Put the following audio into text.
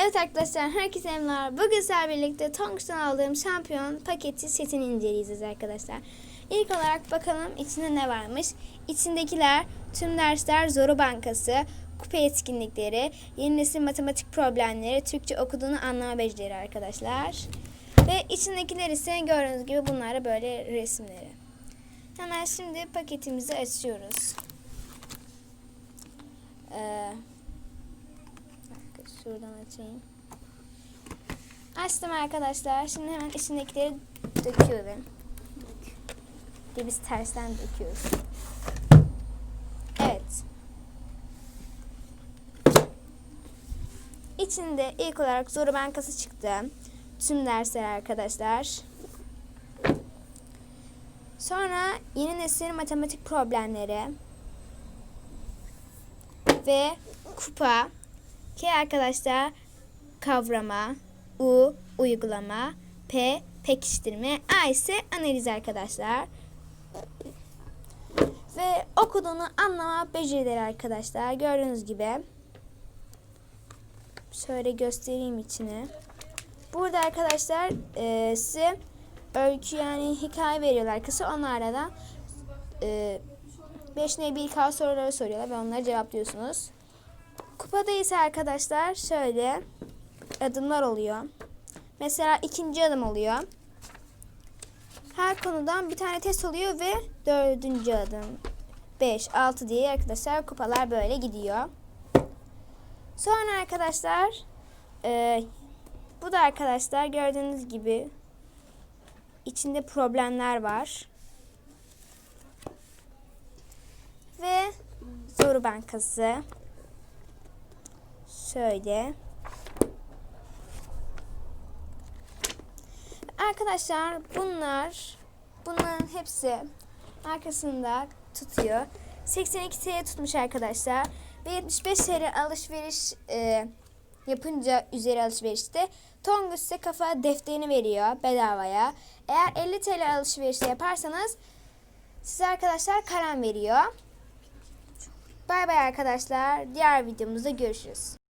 Evet arkadaşlar herkese merhabalar. Bugün sizlerle birlikte Tonguç'tan aldığım şampiyon paketi setini inceleyeceğiz arkadaşlar. İlk olarak bakalım içinde ne varmış. İçindekiler tüm dersler Zoru Bankası, kupa etkinlikleri, yeni nesil matematik problemleri, Türkçe okuduğunu anlama becerileri arkadaşlar. Ve içindekiler ise gördüğünüz gibi bunlar böyle resimleri. Hemen şimdi paketimizi açıyoruz. Ee, şuradan açayım. Açtım arkadaşlar. Şimdi hemen içindekileri döküyorum. Bir biz tersten döküyoruz. Evet. İçinde ilk olarak Zoru Bankası çıktı. Tüm dersler arkadaşlar. Sonra yeni nesil matematik problemleri ve kupa K arkadaşlar kavrama, U uygulama, P pekiştirme, A ise analiz arkadaşlar. Ve okuduğunu anlama becerileri arkadaşlar. Gördüğünüz gibi. Şöyle göstereyim içini. Burada arkadaşlar e, size öykü yani hikaye veriyorlar kısa. Onlarla da e, 5 ne 1 K soruları soruyorlar ve onları cevaplıyorsunuz. Kupada ise arkadaşlar şöyle adımlar oluyor. Mesela ikinci adım oluyor. Her konudan bir tane test oluyor ve dördüncü adım. 5, 6 diye arkadaşlar kupalar böyle gidiyor. Sonra arkadaşlar e, bu da arkadaşlar gördüğünüz gibi içinde problemler var. Ve soru bankası. Şöyle. Arkadaşlar bunlar bunların hepsi arkasında tutuyor. 82 TL tutmuş arkadaşlar. Ve 75 TL alışveriş e, yapınca üzeri alışverişte Tongus size kafa defterini veriyor bedavaya. Eğer 50 TL alışverişte yaparsanız size arkadaşlar kalem veriyor. Bay bay arkadaşlar. Diğer videomuzda görüşürüz.